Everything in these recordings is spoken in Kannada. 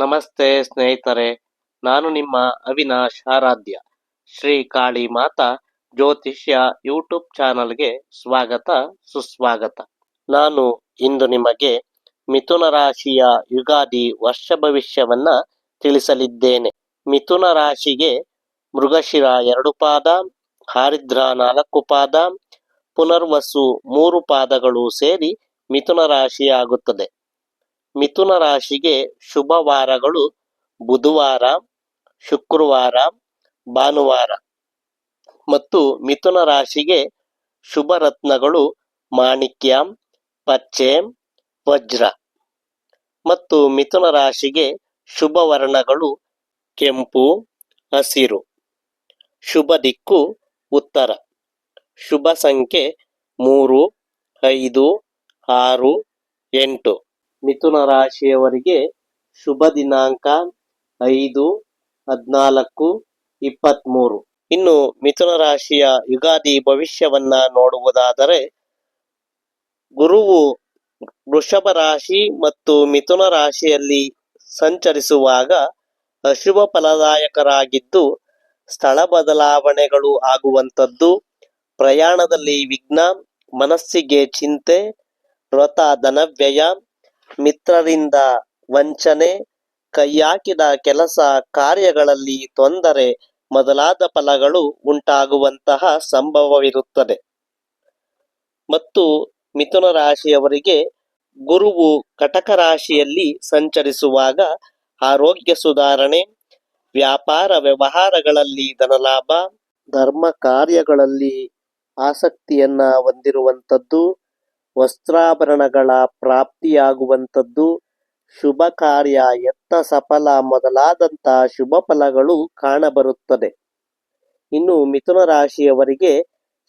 ನಮಸ್ತೆ ಸ್ನೇಹಿತರೆ, ನಾನು ನಿಮ್ಮ ಅವಿನಾಶ್ ಆರಾಧ್ಯ. ಶ್ರೀ ಕಾಳಿ ಮಾತಾ ಜ್ಯೋತಿಷ್ಯ ಯೂಟ್ಯೂಬ್ ಚಾನಲ್ಗೆ ಸ್ವಾಗತ, ಸುಸ್ವಾಗತ. ನಾನು ಇಂದು ನಿಮಗೆ ಮಿಥುನ ರಾಶಿಯ ಯುಗಾದಿ ವರ್ಷ ಭವಿಷ್ಯವನ್ನ ತಿಳಿಸಲಿದ್ದೇನೆ. ಮಿಥುನ ರಾಶಿಗೆ ಮೃಗಶಿರ ಎರಡು ಪಾದ, ಹಾರಿದ್ರ ನಾಲ್ಕು ಪಾದ, ಪುನರ್ವಸು ಮೂರು ಪಾದಗಳು ಸೇರಿ ಮಿಥುನ ರಾಶಿಯಾಗುತ್ತದೆ. ಮಿಥುನ ರಾಶಿಗೆ ಶುಭ ವಾರಗಳು. ಬುಧವಾರ, ಶುಕ್ರವಾರ, ಭಾನುವಾರ. ಮತ್ತು ಮಿಥುನ ರಾಶಿಗೆ ಶುಭ ರತ್ನಗಳು ಮಾಣಿಕ್ಯ, ಪಚ್ಚೆ, ವಜ್ರ. ಮತ್ತು ಮಿಥುನ ರಾಶಿಗೆ ಶುಭ ವರ್ಣಗಳು ಕೆಂಪು, ಹಸಿರು. ಶುಭ ದಿಕ್ಕು ಉತ್ತರ. ಶುಭ ಸಂಖ್ಯೆ ಮೂರು, ಐದು, ಆರು, ಎಂಟು. ಮಿಥುನ ರಾಶಿಯವರಿಗೆ ಶುಭ ದಿನಾಂಕ ಐದು, ಹದಿನಾಲ್ಕು ಇಪ್ಪತ್ತ್ಮೂರು ಇನ್ನು ಮಿಥುನ ರಾಶಿಯ ಯುಗಾದಿ ಭವಿಷ್ಯವನ್ನ ನೋಡುವುದಾದರೆ, ಗುರುವು ವೃಷಭ ರಾಶಿ ಮತ್ತು ಮಿಥುನ ರಾಶಿಯಲ್ಲಿ ಸಂಚರಿಸುವಾಗ ಅಶುಭ ಫಲದಾಯಕರಾಗಿದ್ದು, ಸ್ಥಳ ಬದಲಾವಣೆಗಳು ಆಗುವಂಥದ್ದು, ಪ್ರಯಾಣದಲ್ಲಿ ವಿಘ್ನ, ಮನಸ್ಸಿಗೆ ಚಿಂತೆ, ವ್ರತ ಧನವ್ಯಯ ಮಿತ್ರರಿಂದ ವಂಚನೆ, ಕೈಯಾಕಿದ ಕೆಲಸ ಕಾರ್ಯಗಳಲ್ಲಿ ತೊಂದರೆ ಮೊದಲಾದ ಫಲಗಳು ಉಂಟಾಗುವಂತಹ ಸಂಭವವಿರುತ್ತದೆ. ಮತ್ತು ಮಿಥುನ ರಾಶಿಯವರಿಗೆ ಗುರುವು ಕಟಕ ರಾಶಿಯಲ್ಲಿ ಸಂಚರಿಸುವಾಗ ಆರೋಗ್ಯ ಸುಧಾರಣೆ, ವ್ಯಾಪಾರ ವ್ಯವಹಾರಗಳಲ್ಲಿ ಧನಲಾಭ, ಧರ್ಮ ಕಾರ್ಯಗಳಲ್ಲಿ ಆಸಕ್ತಿಯನ್ನ ಹೊಂದಿರುವಂಥದ್ದು ವಸ್ತ್ರಾಭರಣಗಳ ಪ್ರಾಪ್ತಿಯಾಗುವಂಥದ್ದು ಶುಭ ಕಾರ್ಯ ಎತ್ತ ಸಫಲ ಮೊದಲಾದಂಥ ಶುಭ ಫಲಗಳು ಕಾಣಬರುತ್ತದೆ. ಇನ್ನು ಮಿಥುನ ರಾಶಿಯವರಿಗೆ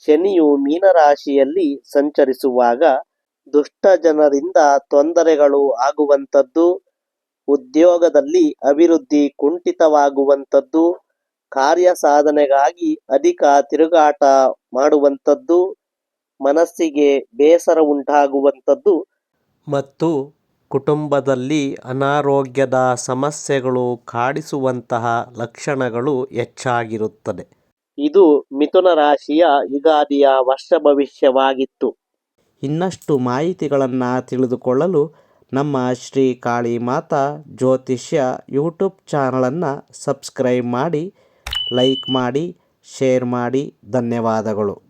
ಶನಿಯು ಮೀನರಾಶಿಯಲ್ಲಿ ಸಂಚರಿಸುವಾಗ ದುಷ್ಟ ಜನರಿಂದ ತೊಂದರೆಗಳು ಆಗುವಂಥದ್ದು, ಉದ್ಯೋಗದಲ್ಲಿ ಅಭಿವೃದ್ಧಿ ಕುಂಠಿತವಾಗುವಂಥದ್ದು, ಕಾರ್ಯ ಸಾಧನೆಗಾಗಿ ಅಧಿಕ ತಿರುಗಾಟ ಮಾಡುವಂಥದ್ದು ಮನಸ್ಸಿಗೆ ಬೇಸರ ಉಂಟಾಗುವಂಥದ್ದು. ಮತ್ತು ಕುಟುಂಬದಲ್ಲಿ ಅನಾರೋಗ್ಯದ ಸಮಸ್ಯೆಗಳು ಕಾಡಿಸುವಂತಹ ಲಕ್ಷಣಗಳು ಹೆಚ್ಚಾಗಿರುತ್ತದೆ. ಇದು ಮಿಥುನ ರಾಶಿಯ ಯುಗಾದಿಯ ವರ್ಷ ಭವಿಷ್ಯವಾಗಿತ್ತು. ಇನ್ನಷ್ಟು ಮಾಹಿತಿಗಳನ್ನು ತಿಳಿದುಕೊಳ್ಳಲು ನಮ್ಮ ಶ್ರೀ ಕಾಳಿ ಮಾತಾ ಜ್ಯೋತಿಷ್ಯ ಯೂಟ್ಯೂಬ್ ಚಾನಲನ್ನು ಸಬ್ಸ್ಕ್ರೈಬ್ ಮಾಡಿ ಲೈಕ್ ಮಾಡಿ ಶೇರ್ ಮಾಡಿ. ಧನ್ಯವಾದಗಳು.